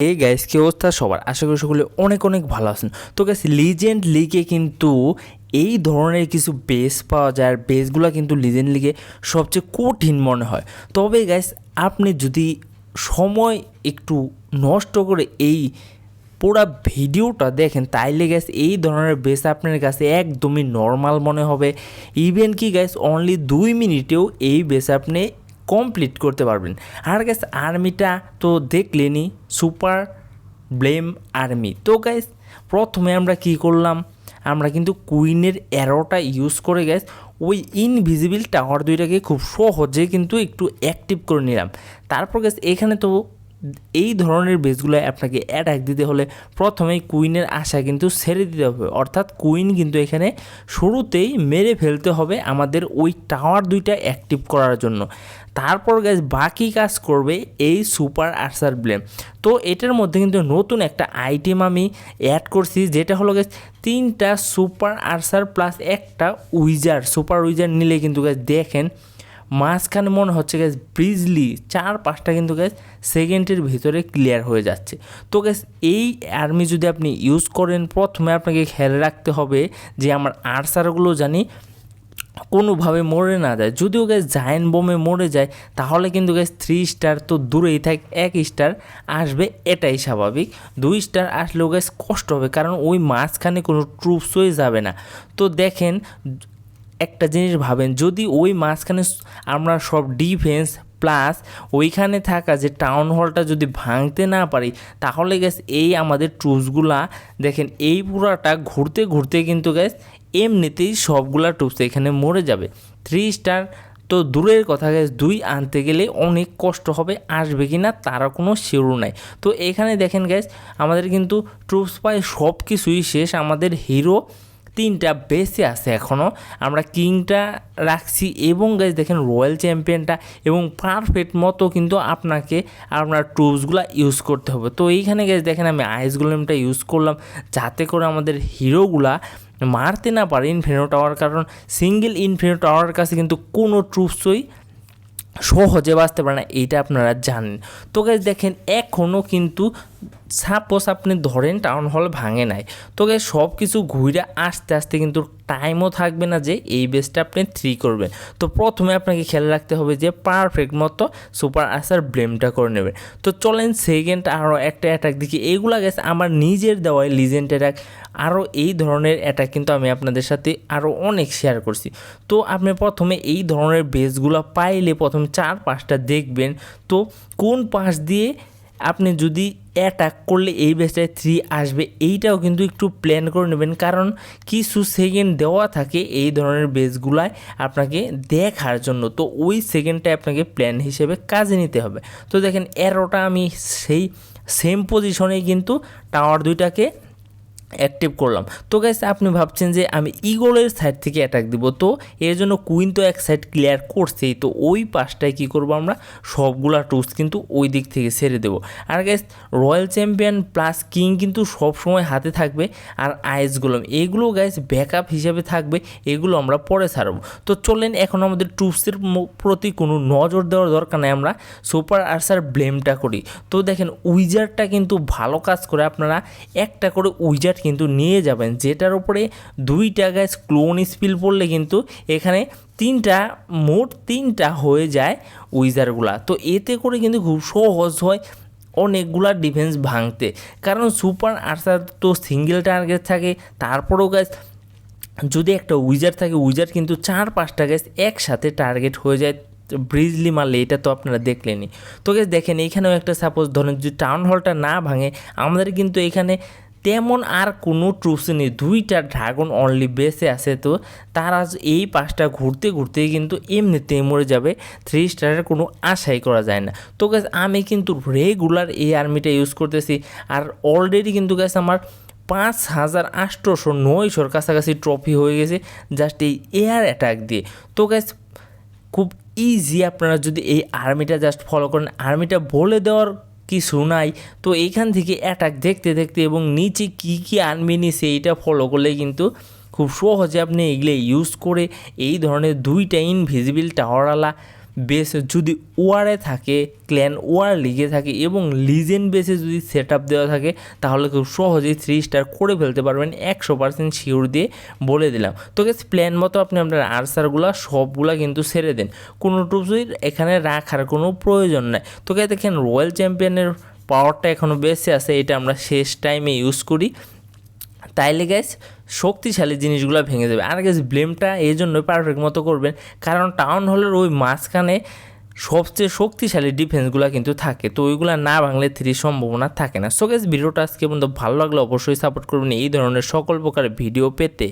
এই গাইস কি অবস্থা সবার? আশা করি সকলে অনেক অনেক ভালো আছেন। তো গাইস লিজেন্ড লিগে কিন্তু এই ধরনের কিছু বেস পাওয়া যায়, আর বেসগুলো কিন্তু লিজেন্ড লিগে সবচেয়ে কঠিন মনে হয়। তবে গাইস আপনি যদি সময় একটু নষ্ট করে এই পুরো ভিডিওটা দেখেন, তাইলে গ্যাস এই ধরনের বেস আপনার কাছে একদমই নর্মাল মনে হবে। ইভেন কি গ্যাস অনলি দুই মিনিটেও এই বেস আপনি কমপ্লিট করতে পারবেন। আর গ্যাস আর্মিটা তো দেখলেনি সুপার ব্লেম আর্মি তো গ্যাস প্রথমে আমরা কি করলাম? আমরা কিন্তু কুইনের অ্যারোটা ইউজ করে গ্যাস ওই ইনভিজিবল টাওয়ার দুইটাকে খুব সহজে কিন্তু একটু অ্যাক্টিভ করে নিলাম। তারপর গ্যাস এখানে তো এই ধরনের বেসগুলো আপনাকে অ্যাটাক দিতে হলে প্রথমেই কুইনের আশা কিন্তু ছেড়ে দিতে হবে। অর্থাৎ কুইন কিন্তু এখানে শুরুতেই মেরে ফেলতে হবে আমাদের ওই টাওয়ার দুইটা অ্যাক্টিভ করার জন্য। তারপর গ্যাস বাকি কাজ করবে এই সুপার আর্সার ব্লেম তো এটার মধ্যে কিন্তু নতুন একটা আইটেম আমি অ্যাড করছি, যেটা হলো গ্যাস তিনটা সুপার আর্সার প্লাস একটা উইজার সুপার উইজার নিলে কিন্তু গ্যাস দেখেন মাঝখানে মনে হচ্ছে গ্যাস ব্রিজলি চার পাঁচটা কিন্তু গ্যাস সেকেন্ডের ভিতরে ক্লিয়ার হয়ে যাচ্ছে। তো গ্যাস এই আর্মি যদি আপনি ইউজ করেন, প্রথমে আপনাকে খেয়াল রাখতে হবে যে আমার আর্সারগুলো জানি কোনোভাবে মরে না যায়। যদিও গ্যাস জায়েন্ট বোমে মরে যায়, তাহলে কিন্তু গ্যাস থ্রি স্টার তো দূরেই থাক, এক স্টার আসবে, এটাই স্বাভাবিক। দুই স্টার আসলেও গ্যাস কষ্ট হবে, কারণ ওই মাঝখানে কোনো ট্রুপসই যাবে না। তো দেখেন একটা জিনিস ভাবেন, যদি ওই মাঝখানে আমরা সব ডিফেন্স প্লাস ওইখানে থাকা যে টাউন হলটা যদি ভাঙতে না পারি, তাহলে গ্যাস এই আমাদের ট্রুপসগুলা দেখেন এই পুরাটা ঘুরতে ঘুরতে কিন্তু গ্যাস এমনিতেই সবগুলা ট্রুপস এখানে মরে যাবে। থ্রি স্টার তো দূরের কথা গ্যাস দুই আনতে গেলে অনেক কষ্ট হবে, আসবে কি না তারা কোনো শিওর নাই। তো এখানে দেখেন গ্যাস আমাদের কিন্তু ট্রুপস পায় সব কিছুই শেষ, আমাদের হিরো তিনটা বেসে আছে এখনও আমরা কিংটা রাখছি এবং গাইজ দেখেন রয়্যাল চ্যাম্পিয়নটা এবং পারফেক্ট মতো কিন্তু আপনাকে আপনার টুলসগুলো ইউজ করতে হবে। তো এইখানে গেছে দেখেন আমি আইস গোলেমটা ইউজ করলাম যাতে করে আমাদের হিরোগুলা মারতে না পারে ইনফিনিটো টাওয়ার কারণ সিঙ্গেল ইনফিনিটো টাওয়ার কাছে কিন্তু কোনো ট্রুপসই সহজে বাঁচতে পারে না, এইটা আপনারা জানেন। তো গাইজ দেখেন এখনও কিন্তু সাপোজ আপনি ধরেন টাউন হল ভাঙে নাই তো গাইজ সব কিছু ঘুরে আস্তে আস্তে কিন্তু টাইমও থাকবে না যে এই বেসটা আপনি থ্রি করবেন। তো প্রথমে আপনাকে খেয়াল রাখতে হবে যে পারফেক্ট মতো সুপার আসার ব্লেমটা করে নেবেন তো চলেন সেকেন্ড আরও একটা অ্যাটাক দেখি। এইগুলা গেছে আমার নিজের দেওয়ায় লিজেন্ড অ্যাটাক আরও এই ধরনের অ্যাটাক কিন্তু আমি আপনাদের সাথে আরও অনেক শেয়ার করছি। তো আপনি প্রথমে এই ধরনের বেসগুলো পাইলে প্রথম চার পাঁচটা দেখবেন। তো কোন পাশ দিয়ে আপনি যদি অ্যাটাক করলে এই ব্যাচটায় থ্রি আসবে, এইটাও কিন্তু একটু প্ল্যান করে নেবেন। কারণ কিছু সেকেন্ড দেওয়া থাকে এই ধরনের বেসগুলায় আপনাকে দেখার জন্য। তো ওই সেকেন্ডটা আপনাকে প্ল্যান হিসেবে কাজে নিতে হবে। তো দেখেন এরোটা আমি সেই সেম পজিশনেই কিন্তু টাওয়ার দুইটাকে অ্যাক্টিভ করলাম। তো গাইস আপনি ভাবছেন যে আমি ইগোলের সাইড থেকে অ্যাটাক দিব। তো এর জন্য কুইন তো এক সাইড ক্লিয়ার করছেই। তো ওই পাশটায় কী করব আমরা? সবগুলা টুলস কিন্তু ওই দিক থেকে ছেড়ে দেবো। আর guys royal champion plus king কিন্তু সব সময় হাতে থাকবে। আর আইস গোলাম এইগুলো গাইস ব্যাকআপ হিসেবে থাকবে। এগুলো আমরা পরে ছাড়বো। তো চলেন, এখন আমাদের টুলসের প্রতি কোনো নজর দেওয়ার দরকার নেই আমরা। সুপার আর্সার ব্লেমটা করি। তো দেখেন উইজারটা কিন্তু ভালো কাজ করে। আপনারা একটা করে উইজার কিন্তু নিয়ে যাবেন, যেটার উপরে দুইটা গ্যাস ক্লোন স্পিল পড়লে কিন্তু এখানে তিনটা, মোট তিনটা হয়ে যায় উইজারগুলা। তো এতে করে কিন্তু খুব সহজ হয় অনেকগুলা ডিফেন্স ভাঙতে। কারণ সুপার আর্সার তো সিঙ্গেল টার্গেট থাকে, তারপরেও গ্যাস, যদি একটা উইজার থাকে, উইজার কিন্তু চার পাঁচটা গ্যাস একসাথে টার্গেট হয়ে যায়। ব্রিজলি মারলে, এটা তো আপনারা দেখলেনি তো গ্যাস, দেখেন, এখানেও একটা সাপোজ ধরেন যদি টাউন হলটা না ভাঙে, আমাদের কিন্তু এখানে তেমন আর কোনো ট্রুপস নেই। দুইটা ড্রাগন অনলি বেসে আছে তো। তারা এই পাঁচটা ঘুরতে ঘুরতে কিন্তু এমনিতেই মরে যাবে। থ্রি স্টারের কোনো আশাই করা যায় না। তো গ্যাস আমি কিন্তু রেগুলার এই আর্মিটা ইউজ করতেছি। আর অলরেডি কিন্তু গ্যাস আমার পাঁচ হাজার আটশোশো নয়শোর কাছাকাছি ট্রফি হয়ে গেছে জাস্ট এই এয়ার অ্যাটাক দিয়ে। তো গ্যাস খুব ইজি আপনারা যদি এই আর্মিটা জাস্ট ফলো করেন। আর্মিটা বলে দেওয়ার কিছু নাই। তো এইখান থেকে অ্যাটাক দেখতে দেখতে এবং নিচে কি কি আনবেনি সেইটা ফলো করলে কিন্তু খুব সহজে আপনি এগুলো ইউজ করে এই ধরনের দুইটা ইনভিজিবল টাওয়ারওয়ালা বেস যদি ওয়ারে থাকে ক্ল্যান ওয়ার লিগে থাকে এবং লিজেন্ড বেসে যদি সেট আপ দেওয়া থাকে, তাহলে খুব সহজেই থ্রি স্টার করে ফেলতে পারবেন, একশো পার্সেন্ট শিওর দিয়ে বলে দিলাম। তো গেছে প্ল্যান মতো আপনি আপনার আনসারগুলো সবগুলা কিন্তু ছেড়ে দেন। কোনো টুসুই এখানে রাখার কোনো প্রয়োজন নাই। তো কে দেখেন রয়্যাল চ্যাম্পিয়নের পাওয়ারটা এখনও বেঁচে আছে, এটা আমরা শেষ টাইমে ইউজ করি। তাইলে গ্যাস শক্তিশালী জিনিসগুলো ভেঙে যাবে। আর গ্যাস ব্লেমটা এই জন্যই পারফেক্ট মতো করবেন, কারণ টাউন হলের ওই মাঝখানে সবচেয়ে শক্তিশালী ডিফেন্সগুলো কিন্তু থাকে। তো ওইগুলো না ভাঙলে থ্রি সম্ভাবনা থাকে না। সো গ্যাস ভিডিওটা আজকে পর্যন্ত ভালো লাগলে অবশ্যই সাপোর্ট করবেন এই ধরনের সকল প্রকার ভিডিও পেতে।